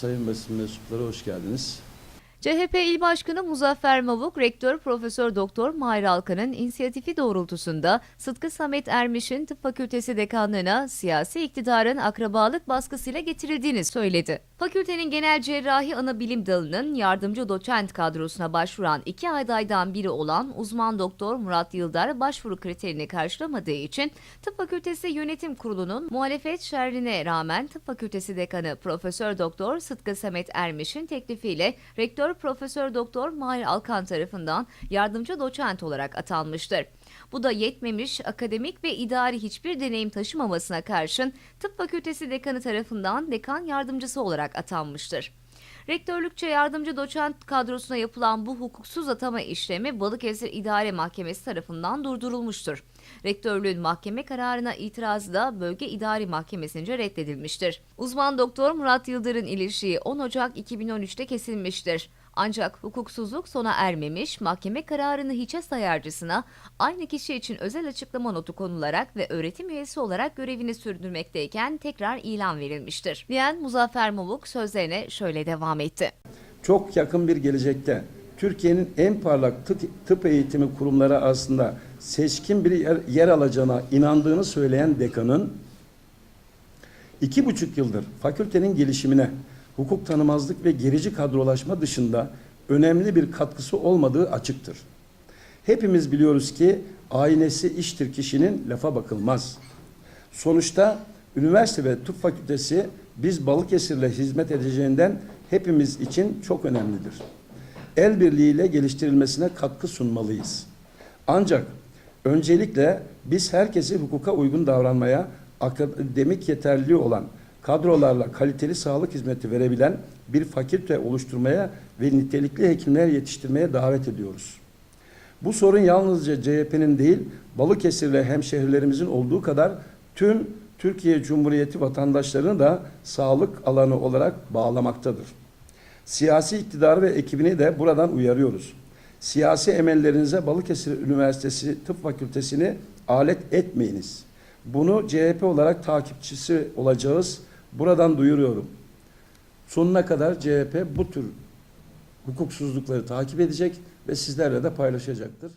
sayın basın mensupları hoş geldiniz. CHP İl Başkanı Muzaffer Mavuk, Rektör Profesör Doktor Mahir Alkan'ın inisiyatifi doğrultusunda Sıtkı Samet Ermiş'in Tıp Fakültesi dekanlığına siyasi iktidarın akrabalık baskısıyla getirildiğini söyledi. Fakültenin genel cerrahi ana bilim dalının yardımcı doçent kadrosuna başvuran iki adaydan biri olan uzman doktor Murat Yıldar başvuru kriterini karşılamadığı için Tıp Fakültesi Yönetim Kurulu'nun muhalefet şerrine rağmen Tıp Fakültesi Dekanı Profesör Doktor Sıtkı Samet Ermiş'in teklifiyle Rektör Profesör Doktor Mahir Alkan tarafından yardımcı doçent olarak atanmıştır. Bu da yetmemiş akademik ve idari hiçbir deneyim taşımamasına karşın Tıp Fakültesi Dekanı tarafından dekan yardımcısı olarak atanmıştır. Rektörlükçe yardımcı doçent kadrosuna yapılan bu hukuksuz atama işlemi Balıkesir İdare Mahkemesi tarafından durdurulmuştur. Rektörlüğün mahkeme kararına itirazı da Bölge İdari Mahkemesi'nce reddedilmiştir. Uzman doktor Murat Yıldır'ın ilişiği 10 Ocak 2013'te kesilmiştir. Ancak hukuksuzluk sona ermemiş, mahkeme kararını hiçe sayarcısına aynı kişi için özel açıklama notu konularak ve öğretim üyesi olarak görevini sürdürmekteyken tekrar ilan verilmiştir. Diyen Muzaffer Mavuk sözlerine şöyle devam etti. Çok yakın bir gelecekte Türkiye'nin en parlak tıp, tıp eğitimi kurumları arasında seçkin bir yer, yer alacağına inandığını söyleyen dekanın iki buçuk yıldır fakültenin gelişimine hukuk tanımazlık ve gerici kadrolaşma dışında önemli bir katkısı olmadığı açıktır. Hepimiz biliyoruz ki aynesi iştir kişinin lafa bakılmaz. Sonuçta üniversite ve tıp fakültesi biz Balıkesir'le hizmet edeceğinden hepimiz için çok önemlidir. El birliğiyle geliştirilmesine katkı sunmalıyız. Ancak öncelikle biz herkesi hukuka uygun davranmaya, akademik yeterliliği olan kadrolarla kaliteli sağlık hizmeti verebilen bir fakülte oluşturmaya ve nitelikli hekimler yetiştirmeye davet ediyoruz. Bu sorun yalnızca CHP'nin değil, Balıkesir ve hemşehrilerimizin olduğu kadar tüm Türkiye Cumhuriyeti vatandaşlarını da sağlık alanı olarak bağlamaktadır. Siyasi iktidarı ve ekibini de buradan uyarıyoruz. Siyasi emellerinize Balıkesir Üniversitesi Tıp Fakültesini alet etmeyiniz. Bunu CHP olarak takipçisi olacağız. Buradan duyuruyorum. Sonuna kadar CHP bu tür hukuksuzlukları takip edecek ve sizlerle de paylaşacaktır.